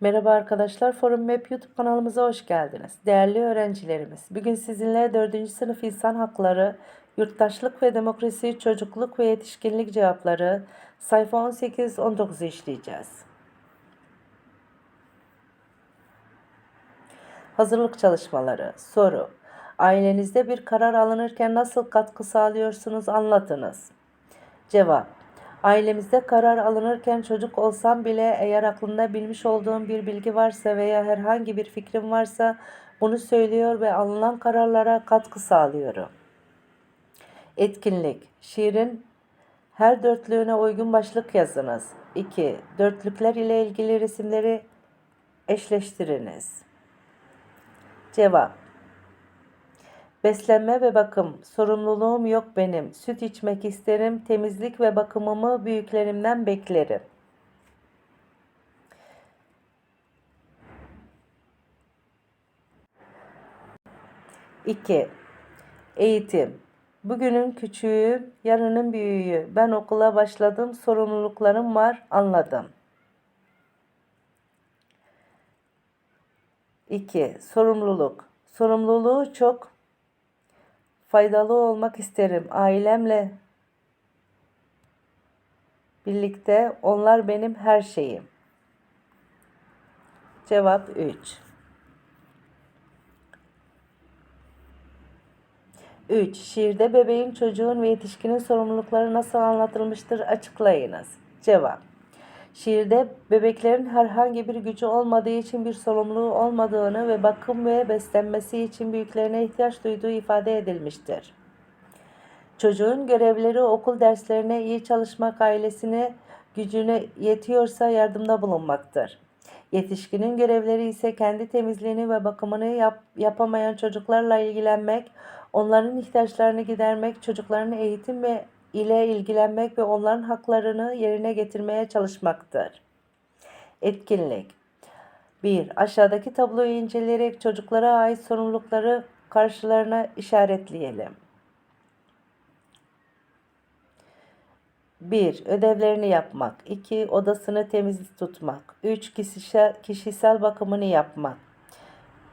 Merhaba arkadaşlar, Forum Map YouTube kanalımıza hoş geldiniz. Değerli öğrencilerimiz, bugün sizinle 4. sınıf insan hakları, yurttaşlık ve demokrasi, çocukluk ve yetişkinlik cevapları sayfa 18-19'u işleyeceğiz. Hazırlık çalışmaları. Soru. Ailenizde bir karar alınırken nasıl katkı sağlıyorsunuz anlatınız. Cevap. Ailemizde karar alınırken çocuk olsam bile eğer aklımda bilmiş olduğum bir bilgi varsa veya herhangi bir fikrim varsa bunu söylüyor ve alınan kararlara katkı sağlıyorum. Etkinlik. Şiirin her dörtlüğüne uygun başlık yazınız. 2. Dörtlükler ile ilgili resimleri eşleştiriniz. Cevap. Beslenme ve bakım. Sorumluluğum yok benim. Süt içmek isterim. Temizlik ve bakımımı büyüklerimden beklerim. İki. Eğitim. Bugünün küçüğü, yarının büyüğü. Ben okula başladım, sorumluluklarım var, anladım. 2. Sorumluluk. Sorumluluğu çok faydalı olmak isterim. Ailemle birlikte onlar benim her şeyim. Cevap 3. 3. Şiirde bebeğin, çocuğun ve yetişkinin sorumlulukları nasıl anlatılmıştır açıklayınız. Cevap. Şiirde bebeklerin herhangi bir gücü olmadığı için bir sorumluluğu olmadığını ve bakım ve beslenmesi için büyüklerine ihtiyaç duyduğu ifade edilmiştir. Çocuğun görevleri okul derslerine iyi çalışmak, ailesine gücüne yetiyorsa yardımda bulunmaktır. Yetişkinin görevleri ise kendi temizliğini ve bakımını yap, yapamayan çocuklarla ilgilenmek, onların ihtiyaçlarını gidermek, çocukların eğitim ve ile ilgilenmek ve onların haklarını yerine getirmeye çalışmaktır. Etkinlik 1. Aşağıdaki tabloyu inceleyerek çocuklara ait sorumlulukları karşılarına işaretleyelim. 1. Ödevlerini yapmak. 2. Odasını temiz tutmak. 3. Kişisel, kişisel bakımını yapmak.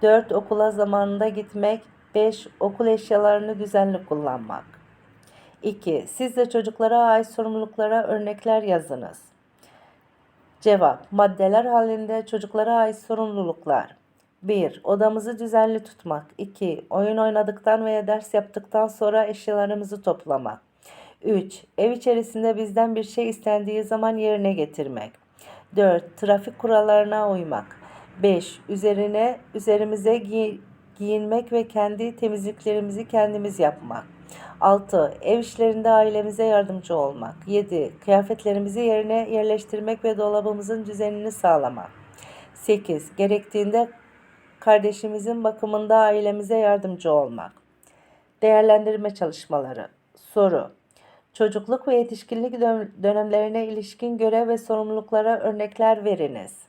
4. Okula zamanında gitmek. 5. Okul eşyalarını düzenli kullanmak. 2. Siz de çocuklara ait sorumluluklara örnekler yazınız. Cevap. Maddeler halinde çocuklara ait sorumluluklar. 1. Odamızı düzenli tutmak. 2. Oyun oynadıktan veya ders yaptıktan sonra eşyalarımızı toplamak. 3. Ev içerisinde bizden bir şey istendiği zaman yerine getirmek. 4. Trafik kurallarına uymak. 5. Üzerine üzerimize gi- giyinmek ve kendi temizliklerimizi kendimiz yapmak. 6. Ev işlerinde ailemize yardımcı olmak. 7. Kıyafetlerimizi yerine yerleştirmek ve dolabımızın düzenini sağlamak. 8. Gerektiğinde kardeşimizin bakımında ailemize yardımcı olmak. Değerlendirme çalışmaları. Soru. Çocukluk ve yetişkinlik dön- dönemlerine ilişkin görev ve sorumluluklara örnekler veriniz.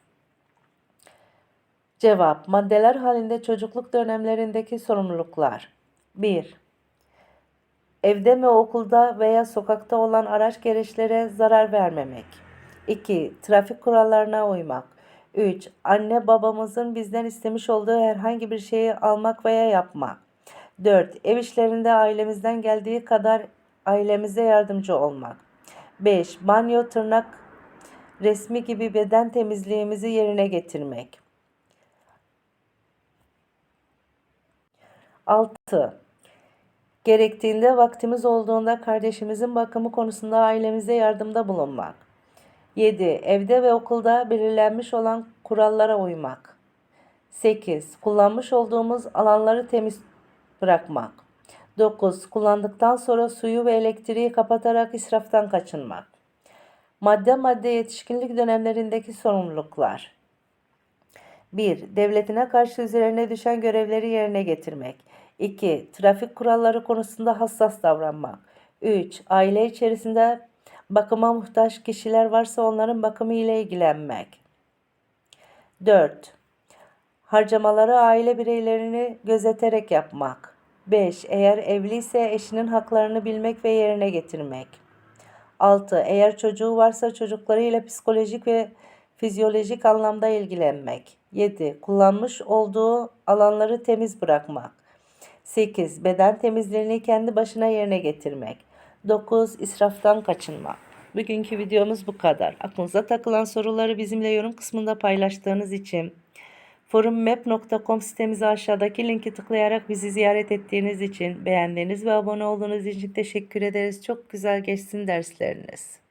Cevap. Maddeler halinde çocukluk dönemlerindeki sorumluluklar. 1. Evde mi okulda veya sokakta olan araç gereçlere zarar vermemek. 2. Trafik kurallarına uymak. 3. Anne babamızın bizden istemiş olduğu herhangi bir şeyi almak veya yapmak. 4. Ev işlerinde ailemizden geldiği kadar ailemize yardımcı olmak. 5. Banyo, tırnak, resmi gibi beden temizliğimizi yerine getirmek. 6. Gerektiğinde vaktimiz olduğunda kardeşimizin bakımı konusunda ailemize yardımda bulunmak. 7. Evde ve okulda belirlenmiş olan kurallara uymak. 8. Kullanmış olduğumuz alanları temiz bırakmak. 9. Kullandıktan sonra suyu ve elektriği kapatarak israftan kaçınmak. Madde madde yetişkinlik dönemlerindeki sorumluluklar. 1. Devletine karşı üzerine düşen görevleri yerine getirmek. 2. Trafik kuralları konusunda hassas davranmak. 3. Aile içerisinde bakıma muhtaç kişiler varsa onların bakımı ile ilgilenmek. 4. Harcamaları aile bireylerini gözeterek yapmak. 5. Eğer evliyse eşinin haklarını bilmek ve yerine getirmek. 6. Eğer çocuğu varsa çocuklarıyla psikolojik ve Fizyolojik anlamda ilgilenmek. 7. Kullanmış olduğu alanları temiz bırakmak. 8. Beden temizliğini kendi başına yerine getirmek. 9. İsraftan kaçınmak. Bugünkü videomuz bu kadar. Aklınıza takılan soruları bizimle yorum kısmında paylaştığınız için forummap.com sitemize aşağıdaki linki tıklayarak bizi ziyaret ettiğiniz için, beğendiğiniz ve abone olduğunuz için teşekkür ederiz. Çok güzel geçsin dersleriniz.